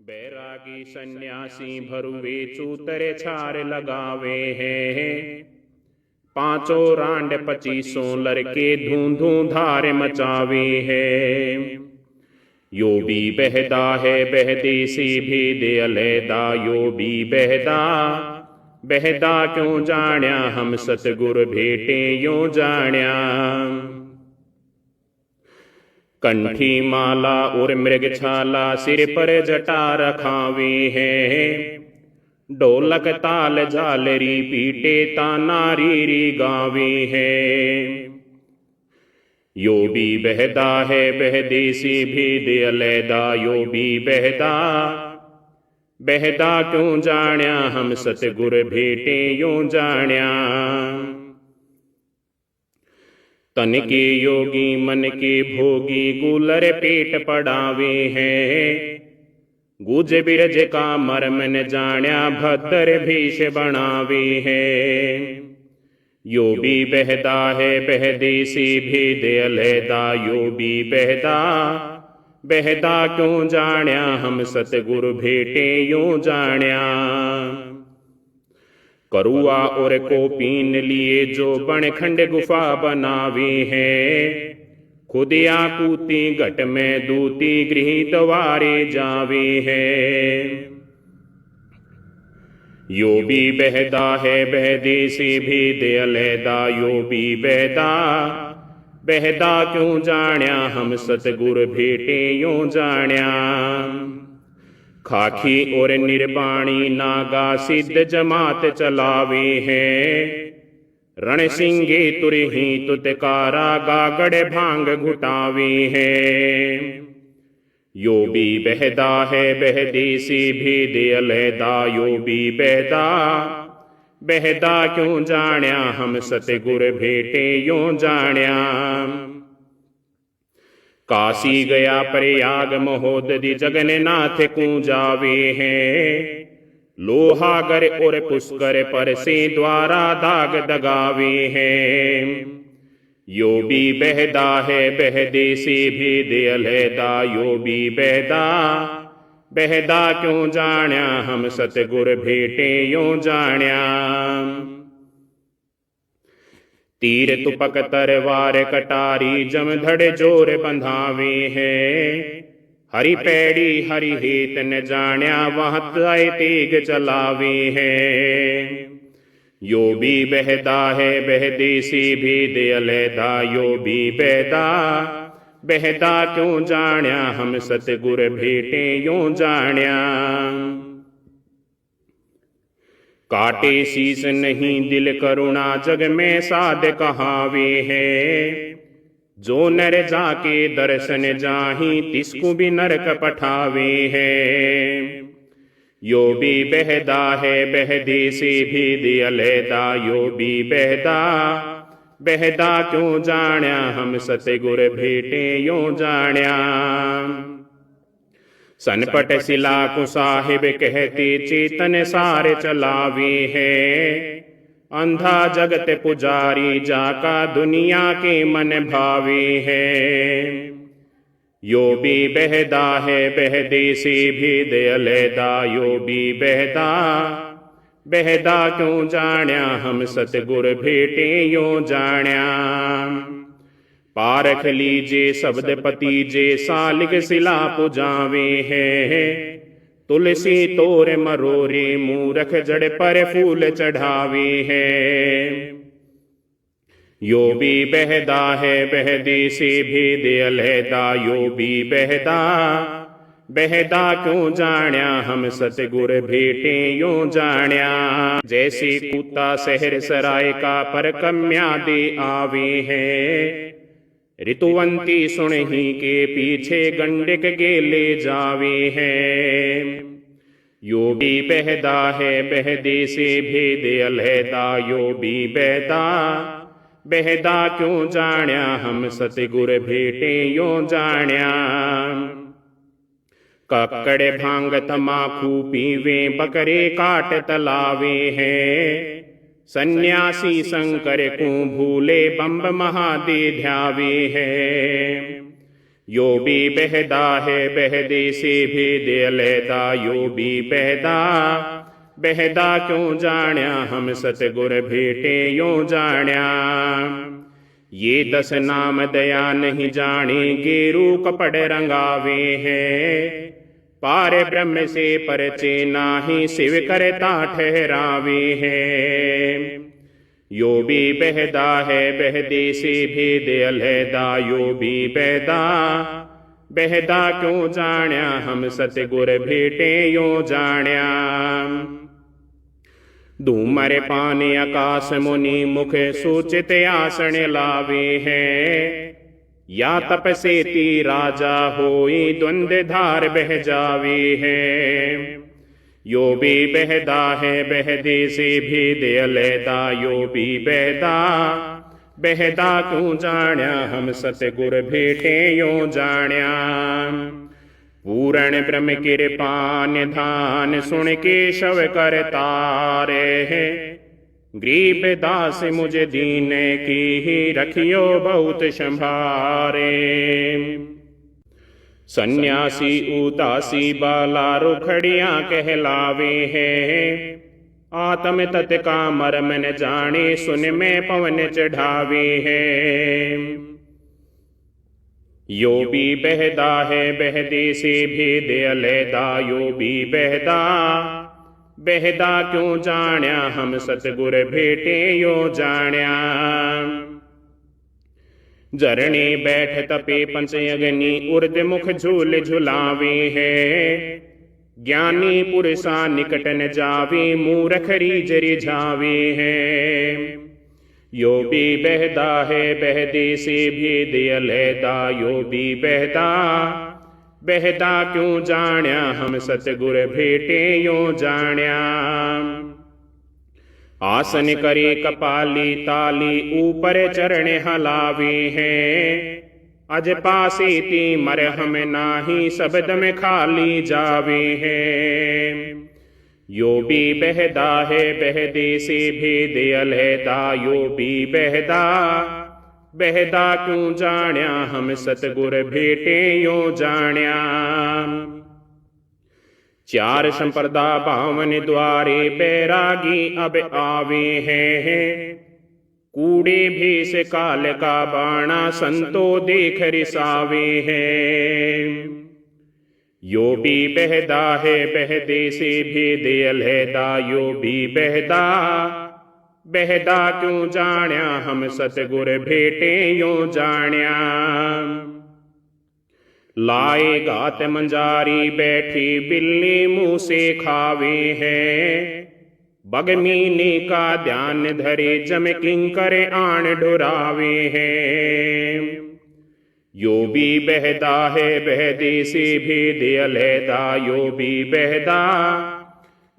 बैरागी सन्यासी भरुवे चूतरे छार लगावे हैं। पाँचों रांड पचीसों लड़के धूं धूं धार मचावे हैं। यो भी बहदा है बहदेसी भी दे अलैदा यो भी बहदा बहदा क्यों जाण्या? हम सतगुर भेटे यो जाण्या। कंठी माला और मृग छाला सिर पर जटा रखावे है। ढोलक ताल झालरी पीटे ताना रीरी गावे है। यो भी बहदा है बहदेसी भी दे अलैदा यो भी बहदा। बहदा क्यों जाण्या हम सतगुर भेटे, यो जाण्या तन के योगी मन के भोगी गुलर पेट पड़ावे हैं गुज बिरज का मर्म न जाण्या भद्र भीष बनावे हैं यो भी बहदा है बहदेसी भी दे अलैदा यो भी बहदा बहदा क्यों जाण्या हम सतगुरु भेटे यो जाण्या करुआ और को पीन लिए जो बनखंड गुफा बनावे हैं। खुद आकूती घट में दूती गृह द्वारे जावे है। यो भी बहदा है बहदेसी भी दे। यो भी बहदा बहदा क्यों जाण्या? हम सतगुर भेटे यो जाण्या। खाखी और निर्बाणी नागा सिद्ध जमात चलावे हैं रण सिंगे तुरही तुतकारा गागड़ भाँग घुटावे हैं यो भी बहदा है बहदेसी भी दे अलैदा यो भी बहदा बहदा क्यों जाण्या हम सतगुर भेटे यो जाण्या काशी गया प्रयाग महोदधि जगन्नाथ को जावे हैं लोहागर और पुष्कर पर से द्वारा दाग दगावे हैं यो भी बहदा है बहदेसी भी दे अलैदा यो भी बहदा बहदा क्यों जाण्या हम सतगुर भेटे यो जाण्या तीर तुपक तरवार कटारी जम धड़ ज़ोर बंधावे हैं हरि पैड़ी हरि हेत न जाण्या वह तय तेग चलावे हैं यो भी बहदा है बहदेसी भी दे अलैदा यो भी बहदा बहदा क्यों जाण्या हम सतगुर भेटे यो जाण्या काटे शीस नहीं दिल करुणा जग में साध कहावे है। जो नर जाके दर्शन जाही तिसको भी नरक पठावे है। यो भी बहदा है बहदेसी भी दे यो भी बहदा। बहदा क्यों जाण्या? हम सतगुर भेटे यो जाण्या। सनपट शिला को साहिब कहते चेतन सार चलावे है अंधा जगत पुजारी जाका दुनिया के मन भावे है यो भी बहदा है बहदेसी भी दे अलैदा यो भी बहदा बहदा क्यों जाण्या हम सतगुर भेटे यो जाण्या पारख लीजे शब्द पति जे सालिग शिला पुजावे है। तुलसी तोर मरोरे मूरख जड़ पर फूल चढ़ावे है। यो भी बहदा है बहदेसी भी दे अलैदा यो भी बहदा। बहदा क्यों जाण्या हम सतगुर भेटे यो जाण्या। जैसे कुत्ता शहर सराय का पर कम्या दे आवे है। ऋतुवंती सुन ही के पीछे गंडिक गेले जावे हैं। यो भी बहदा है बहदेसी भेद अलहदा यो भी बहदा। बहदा क्यों जाण्या, हम सतगुर भेटे यो जाण्या। कक्कड़ भाँग तमाखू पीवे, बकरे काट तलावे हैं। सन्यासी शंकर को भूले बम्ब महादे ध्यावे है यो भी बहदा है बहदे से भेद अलहदा यो भी बहदा बहदा क्यों जाण्या? हम सतगुर भेटे यो जाण्या। ये दस नाम दया नहीं जाने गेरू कपड़ रंगावे हैं। पार ब्रह्म से परचे नाही शिव करता ठहरावे हैं यो भी बहदा है बहदे से भेद अलहदा यो भी बहदा बहदा क्यों जाण्या हम सतगुर भेटे यो जाण्या धूमर पान आकाश मुनि मुख सूचित आसन लावे हैं या तप से ती राजा द्वंद धार बह जावे है। यो भी बहदा है बहदे से भेद अलहदा यो भी बहदा। बहदा क्यों जाण्या हम सतगुर भेटे यो जाण्या। पूरण ब्रह्म कृपान धान सुन के शव कर तारे है गरीब दास मुझे दीन की ही रखियो बहुत संभारे सन्यासी उदासी बाला रुखड़िया कहलावे है आत्म तत् का मरम न जाने सुन में पवन चढ़ावे है यो भी बहदा है बहदे से भेद अलहदा यो भी बहदा बहदा क्यों जाण्या हम सतगुर भेटे यो जाण्या जरणे बैठ तपे पंच अग्नि उर्द मुख झूल झुलावे है ज्ञानी पुरुषा निकट न जावे मूरखरी जरि जावे है यो भी बहदा है बहदे से भेद अलहदा यो भी बहदा बहदा क्यों जाण्या हम सतगुर भेटे यो जाण्या? आसन करे कपाली ताली, ऊपर चरण हलावे हैं। अज पासे ती मर हम नाही, शब्द में खाली जावे हैं। यो भी बहदा है, बहदे से भेद अलहदा यो भी बहदा बहदा क्यों जाण्या हम सतगुर भेटे यो जाण्या चार संप्रदा बावन द्वारे बैरागी अब आवे हैं कूड़े भेष काल का बाणा संतो देख रिसावे हैं यो भी बहदा है बहदे से भेद अलहदा यो भी बहदा बहदा क्यों जाण्या हम सतगुर भेटे यो जाण्या लाए गात मंजारी बैठी बिल्ली मुँह से खावे है बगमीने का ध्यान धरे जम किंकर आण डुरावे है यो भी बहदा है बहदे से भेद अलहदा यो भी बहदा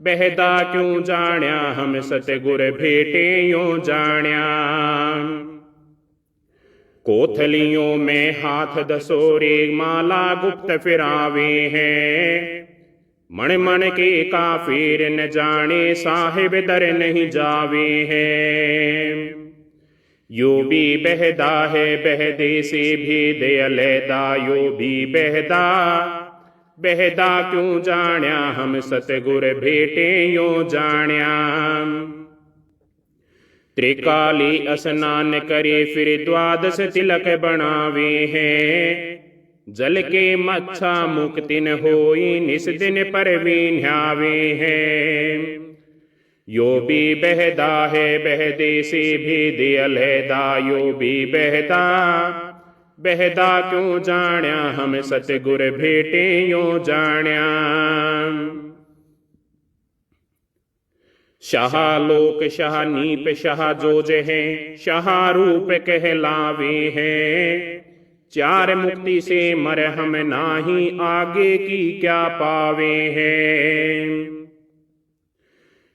बहदा क्यों जाण्या हम सतगुर भेटे यो जाण्या कोथलियों में हाथ दसोरे माला गुप्त फिरावे हैं मण मण के काफिर न जाने साहिब दर नहीं जावे हैं यो भी बहदा है बहदे से भेद अलहदा यो भी बहदा बहदा क्यों जाण्या हम सतगुर भेटे यो जाण्या त्रिकाली स्नान करे फिर द्वादश तिलक बनावे हैं जल के मच्छा मुक्तिन होई निस दिन पर न्यावे हैं यो भी बहदा है बहदे से भेद अलहदा यो भी बहदा बहदा क्यों जाण्या? हम सतगुर भेटे यो जाण्या। शाह लोक, शाह नीप, शाह जोज है, शाह रूप कहलावे हैं। चार मुक्ति से मर हम नाही, आगे की क्या पावे हैं?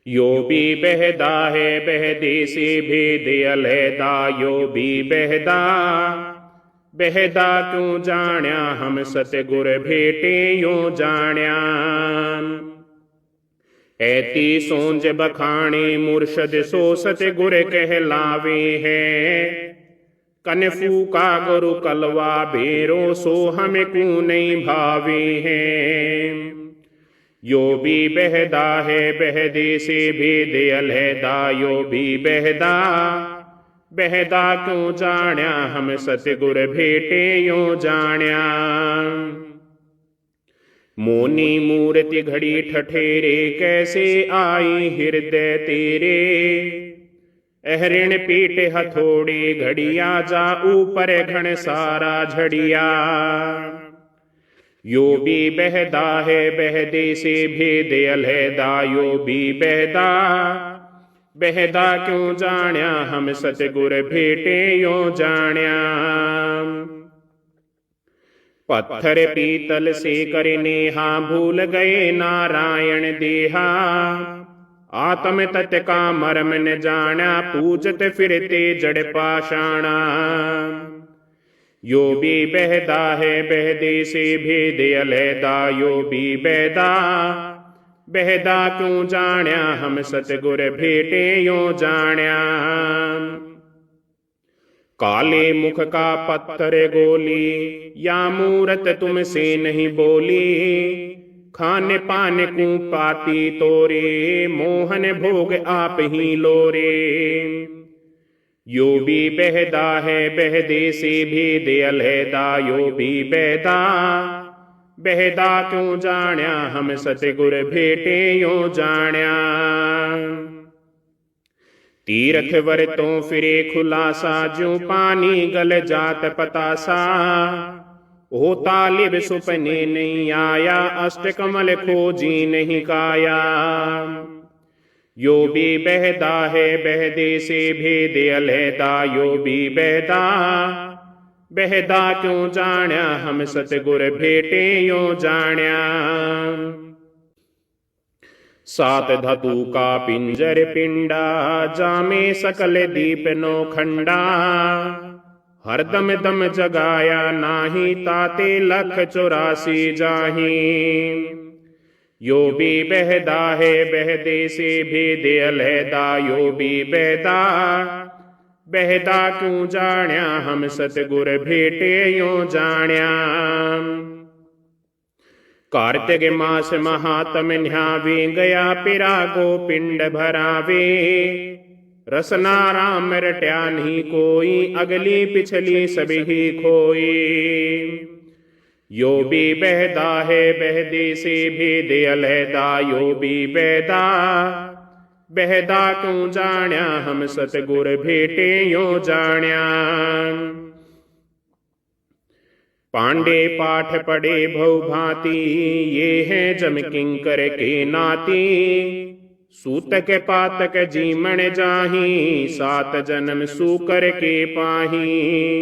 यो भी बहदा है, बहदे से भेद अलहदा, यो भी बहदा। बहदा क्यों जाण्या हम सतगुर भेटे यो जाण्या ऐती सोंज बखाणे मुर्शद सो सतगुर कहलावे है। कन फूका गुरु कलवा बेरो सो हमें कू नहीं भावे हैं। यो भी बहदा है, बहदे से भेद अलहदा, यो भी बहदा। बहदा क्यों जाण्या, हम सतगुर भेटे यो जाण्या। मोनी मूर्ति घड़ी ठठेरे, कैसे आई हृदय तेरे? अहरिण पीट हथोड़ी, घड़िया जा ऊपर घण सारा झड़िया। यो भी बहदा है, बहदे से भेद अलहदा, यो भी बहदा। बहदा क्यों जाण्या? हम सतगुर भेटे यो जाण्या। पत्थर पीतल से कर हा भूल गए नारायण देहा। आत्म तत् का मर्म न जाना पूजत फिरते जड़ पाषाणा। यो भी बहदा है, बहदे से भेद अलहदा यो भी बहदा। बहदा क्यों जाण्या, हम सतगुर भेटे यो जाण्या। काले मुख का पत्थर गोली, या मूरत तुमसे नहीं बोली। खान पान को पाती तोरे, मोहन भोग आप ही लोरे। यो भी बहदा है, बहदे से भी भेद अलहदा, यो भी बहदा। बहदा क्यों जाण्या? हम सतगुर भेटे यो जाण्या। तीरथ वर तो फिरे खुलासा जो पानी गल जात पतासा। ओ तालिब सुपने नहीं आया, अष्ट कमल खोजी नहीं काया। यो भी बहदा है, बहदे से भेद अलहदा, यो भी बहदा। बहदा क्यों जाण्या? हम सतगुर भेटे यो जाण्या। सात धातु का पिंजर पिंडा, जामे सकल दीप नो खंडा। हरदम दम जगाया नाही, ताते लख चौरासी जाही। यो भी बहदा है, बहदे से भेद अलहदा, यो भी बहदा। बहदा क्यों जाण्या हम सतगुर भेटे यो जाण्या कार्तिक मास महात्म न्यावे गया पिरा गो पिंड भरावे रसना राम रट्या नहीं कोई अगली पिछली सभी ही खोई यो भी बहदा है बहदे से भेद अलहदा यो भी बहदा बहदा क्यों जाण्या, हम सतगुर भेटे यो जाण्या। पांडे पाठ पढ़े भव भांति, ये है जम किंकर के नाती। सूतक पातक जीमण जाही, सात जन्म सूकर के पाही।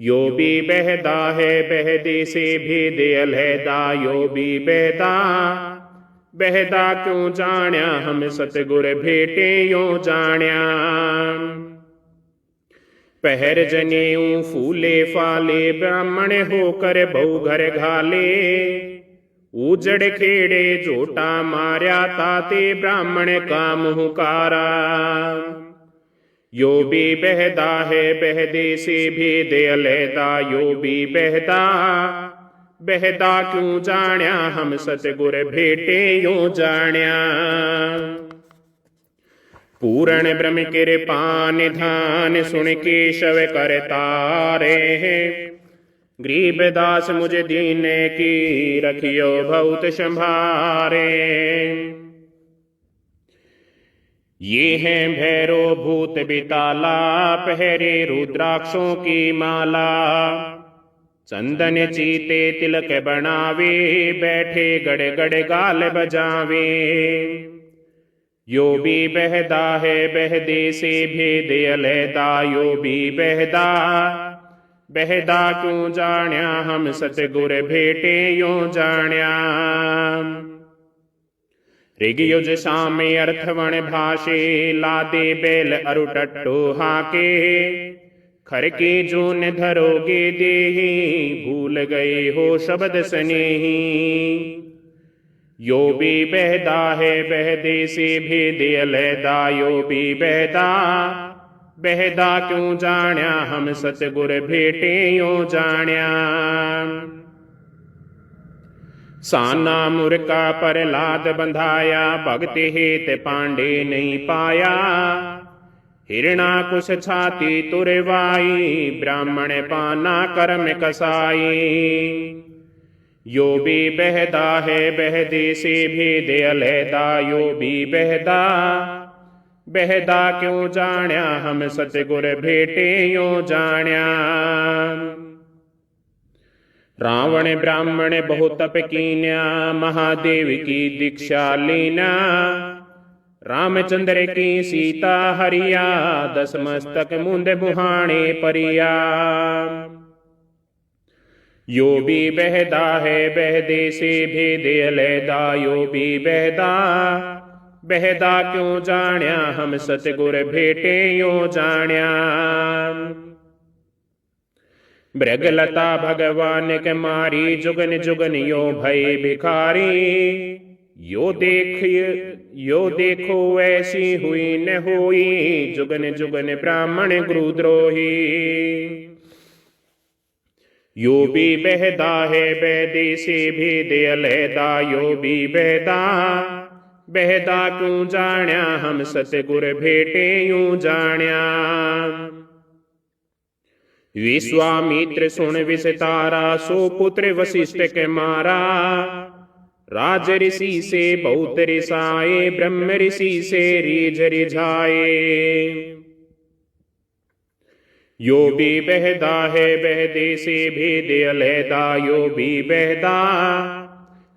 यो भी बहदा है, बहदे से भेद अलहदा, यो भी बहदा। बहदा क्यों जाण्या? हम सतगुर भेटे यो जाण्या। पहर जनेऊ फूले फाले, ब्राह्मण होकर बहु घर घाले। उजड़ खेड़े झोटा मार्या, ताते ब्राह्मण का मुहकारा यो भी बहदा है, बहदे से भेद अलहदा, यो भी बहदा। बहदा क्यों जाण्या? हम सतगुर भेटे यो जाण्या। पूरण ब्रह्म कृपा निधान सुन केशव कर तारे गरीबदास मुझे दीने की रखियो बहुत संभारे। ये हैं भैरो भूत बिताला, पहरे रुद्राक्षों की माला। चंदन चीते तिलक बनावे, बैठे गड़ गड़ गाल बजावे। यो भी बहदा है, बहदे से भेद अलहदा, यो भी बहदा। बहदा क्यों जाण्या, हम सतगुर भेटे यो जाण्या। ऋगयुज सामे अर्थवण भाषे, लादे बेल अरुटट्टो हाके। खर के जो न धरोगे देही, भूल गए हो शब्द सनेही। यो भी बहदा है, बहदे से भेदे अलहदा। यो भी बहदा बहदा क्यों जाण्या? हम सतगुर भेटे यो जाण्या। साना मुरका पर लाद बंधाया, भगत हेत पांडे नहीं पाया। हिरणा कुश छाती तुरवाई, ब्राह्मण पाना कर्म कसाई। यो भी बहदा है, बहदे से भेद अलहदा, यो भी बहदा। बहदा क्यों जाण्या, हम सतगुर भेटे यो जाण्या। रावण ब्राह्मण बहुत तप कीन्या, महादेव की दीक्षा लीना रामचंद्र की सीता हरिया दस मस्तक मुंद बुहाने परिया। यो भी बहदा है, बहदे से भेद अलहदा यो भी बहदा। बहदा क्यों जाण्या, हम सतगुर भेटे यो जाण्या। मृगलता भगवान के मारी, जुगन जुगन यो भय भिखारी। यो देख यो देखो ऐसी हुई न हुई, जुगन जुगन ब्राह्मण गुरुद्रोही। यो भी बहदा है बहदे से भेद अलहदा यो भी बहदा। बहदा क्यों जाण्या, हम सतगुर भेटे यूँ जाण्या। विश्वामित्र सुन विस्तारा, सो पुत्र वशिष्ठ के मारा। राज ऋषि से बहुत रिसाए ब्रह्म ऋषि से रीझ रिझाए यो भी बहदा है, बहदे से भेद अलहदा, यो भी बहदा।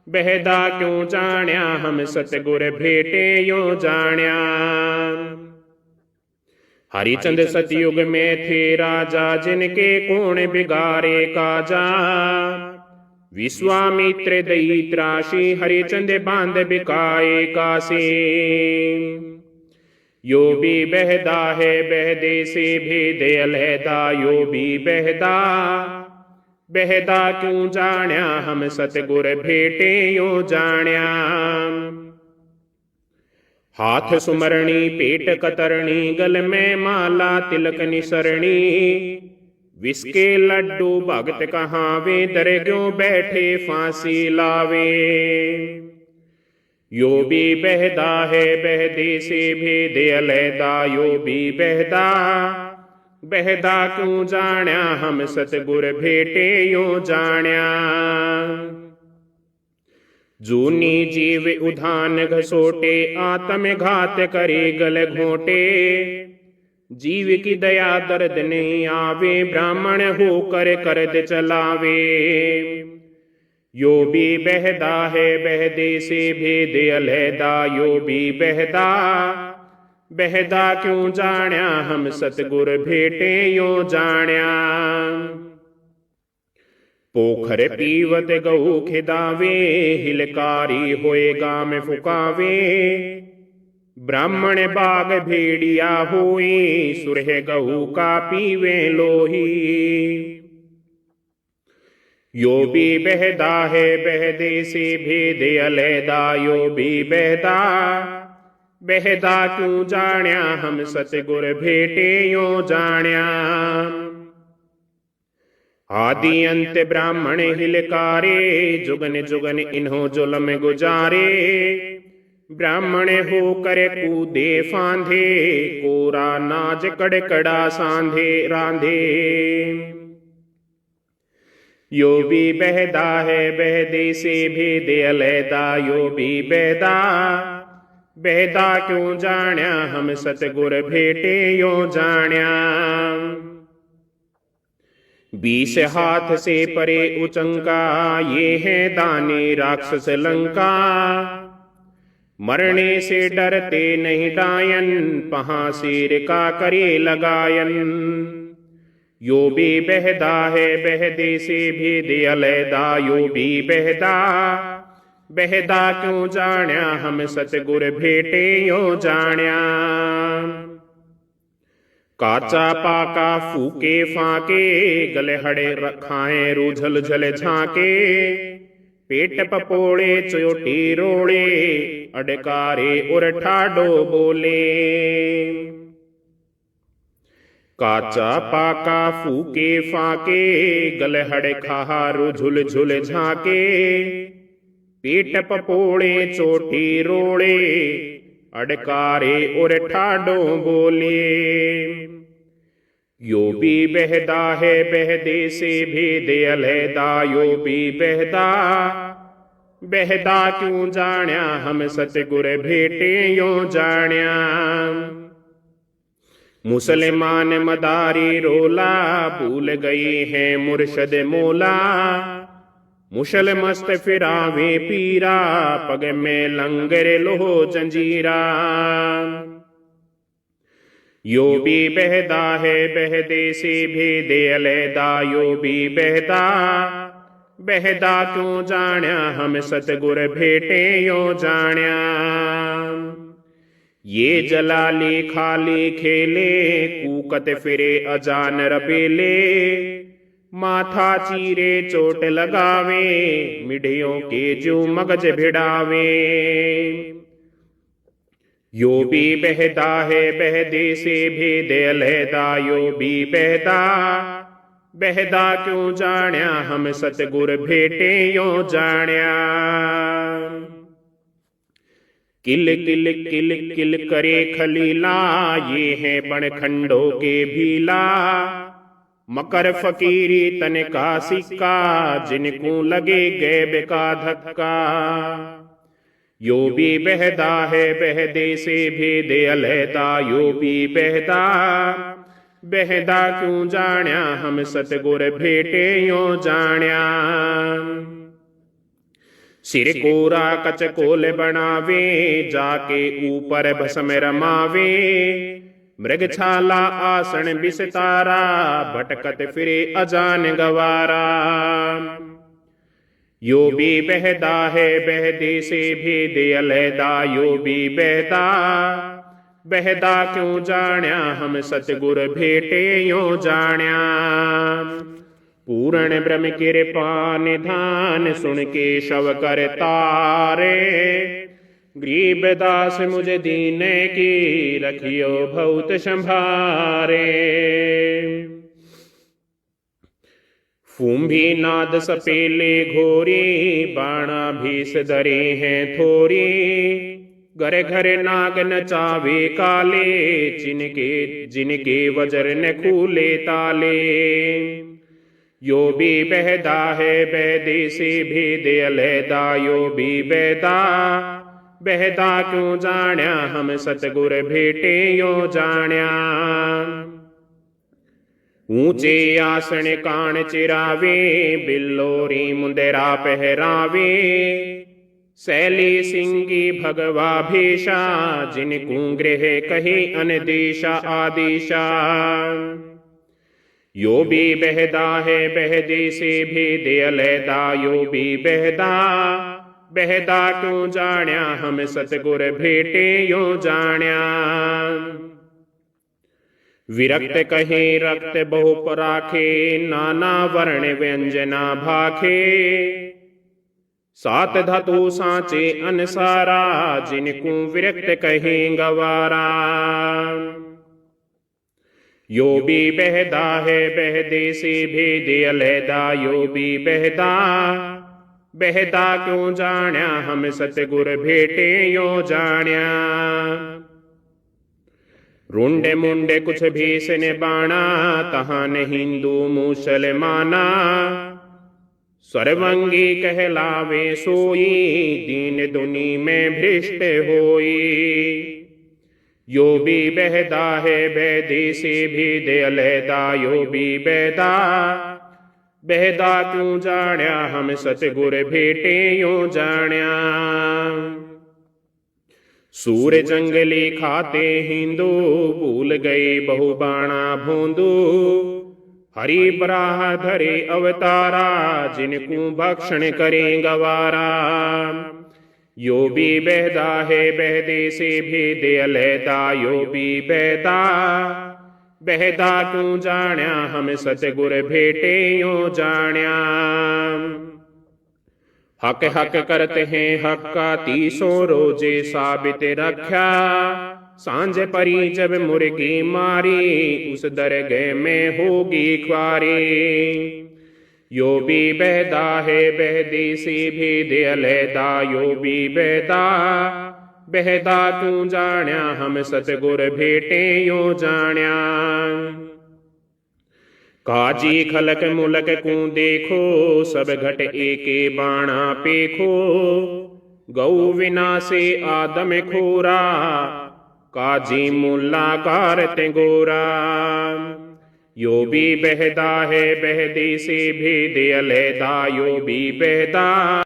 बहदा क्यों जाण्या, हम सतगुर भेटे यो जाण्या। हरिचंद सतयुग में थे राजा, जिनके कोण बिगारे काजा। विश्वामित्र दई त्राशी हरिचंद बाँध बिकाए कासे। यो भी बहदा है, बहदे से भेद अलहदा, यो भी बहदा। बहदा क्यों जाण्या हम सतगुर भेटे, यो जाण्या। हाथ सुमरणी, पेट कतरणी, गल में माला तिलक निसरणी। विस्के लड्डू भगत कहावे दरग्यों बैठे फांसी लावे? यो भी बहदा है, बहदे से भेद अलहदा यो भी बहदा। बहदा क्यों जाण्या, हम सतगुर भेटे यो जाण्या? जूनी जीव उधान घसोटे आत्म घात करे गल घोटे। जीव की दया दर्द नहीं आवे ब्राह्मण होकर करद चलावे यो भी बहदा है बहदे से भेद अलहदा यो भी बहदा बहदा क्यों जाण्या हम सतगुर भेटे यो जाण्या पोखर पीवत गऊ खिदावे हिलकारी होए गाम फुकावे ब्राह्मण बाग भेड़िया होई, सुरह गऊ का पीवे लोही। यो भी बहदा है, बहदे से भेद अलहदा यो भी बहदा। बहदा क्यों जाण्या, हम सतगुर भेटे यो जाण्या। आदि अंत ब्राह्मण हिलकारे, जुगन जुगन इन्हों जुलम गुजारे। ब्राह्मण हो कर कूदे फांधे, कोरा नाज कड़कड़ा सांधे रांधे। यो भी बहदा है, बहदे से भेद अलहदा यो भी बहदा। बहदा क्यों जाण्या, हम सतगुर भेटे यो जाण्या। बीस हाथ से परे उचंका, ये है दाने राक्षस लंका। मरने से डरते नहीं डायन पहा सिर का करे लगायन। यो भी बहदा है, बहदे से भेद अलहदा यो भी बहदा। बहदा क्यों जाण्या, हम सतगुर भेटे यो जाण्या। काचा पाका फूके फाके, गले हड़े रखाए रूझल झल झाके। पेट पपोड़े चोटी रोड़े अडकारे उर ठाडो बोले काचा पाका फूके फाके गलहड़ खाहारू झुल झुल झाके पेट पपोड़े चोटी रोड़े अडकारे और ठाडो बोले यो भी बहदा है बहदे से भेद अलहदा यो भी बहदा। बहदा क्यों जाण्या, हम सतगुर भेटे यो जाण्या। मुसलमान मदारी रोला, भूल गई है मुर्शद मोला। मुशल मस्त फिरावे पीरा, पग में लंगर लोहो जंजीरा। यो भी बहदा है बहदे से भेदे अलहदा यो भी बहदा। बहदा। क्यों जाण्या हम सतगुर भेटे यो जाण्या। ये जलाली खाली खेले कूकत फिरे अजान रबेले माथा चीरे चोट लगावे मिढ़ियों के जो मगज भिड़ावे। यो भी बहदा है बहदे से भेद अलहदा यो भी बहदा बहदा क्यों जाण्या? हम सतगुर भेटे यो जाण्या। किल किल किल किल करे खलीला ये है बण खंडों के भीला। मकर फकीरी तन का सिक्का जिनको लगे गैब का धक्का। यो भी बहदा है बहदे से भेदे अलहदा यो भी बहदा बहदा क्यों जाण्या, हम सतगुर भेटे यो जाण्या। सिर कोरा कच कोल बनावे, जाके ऊपर भसम रमावे। मृग छाला आसन बिसतारा, भटकत फिरे अजान गवारा। यो भी बहदा है बहदे से भेद अलहदा यो भी बहदा बहदा क्यों जाण्या? हम सतगुर भेटे यो जाण्या। पूर्ण ब्रह्म कृपा निधान सुन के शव कर तारे। गरीब दास मुझे दीन की रखियो बहुत संभारे। फूंभी नाद सपेले घोरी, बाणा भीस दरे हैं थोरी। घर घर नाग नचावे काले, जिनके जिनके वजर न खूले ताले। यो भी बहदा है बहदे से भेद अलहदा, यो भी बहदा बहदा क्यों जाण्या, हम सतगुर भेटे यो जाण्या। ऊंचे आसन कान चिरावे बिल्लोरी मुंदेरा पहरावे। सैली सिंगी भगवा भेषा जिनको गृह कहे अनदेशा आदेशा। यो भी बहदा है बहदे से भेद अलहदा यो भी बहदा। बहदा क्यों जाण्या हम सतगुर भेटे यो जाण्या विरक्त कहे, रक्त बहु पराखे नाना वर्ण व्यंजना भाखे। सात धातु सांचे अनसारा, जिनको विरक्त कहे गवारा। यो भी बहदा है, बहदे से भेद अलहदा, यो भी बहदा। बहदा क्यों जाण्या, हम सतगुर भेटे यो जाण्या। रुंडे मुंडे कुछ भीष ने बाणा तहान हिंदू मुसलमाना सर्वंगी कहलावे सोई दीन दुनी में भ्रष्ट होई यो भी बहदा है बैदी से भी दे अलहदा यो भी बहदा बहदा क्यों जाण्या हम सतगुर भेटे यो जाण्या सूर जंगली खाते हिंदू भूल गए बहु बाणा भोंदू हरि बराह धरे अवतारा, जिनको भक्षण करे गवारा। यो भी बहदा है, बहदे से भेद अलहदा, यो भी बहदा। बहदा क्यों जाण्या, हम सतगुर भेटे यो जाण्या। हक हक करते हैं हक का तीसों रोज़े साबित रख्या साँझ परी जब मुर्गी मारी, उस दरगह में होगी ख्वारी। यो भी बहदा है, बहदी सी भी दे यो भी बहदा। बहदा तू जाण्या, हम सतगुर भेटे यो जाण्या। काजी खलक मुलक को देखो, सब घट एके बाणा पेखो। गौ विनाशे आदम खोरा, काजी मुल्ला कारत गोरा। यो भी बहदा है, बहदे से भेद अलहदा यो भी बहदा।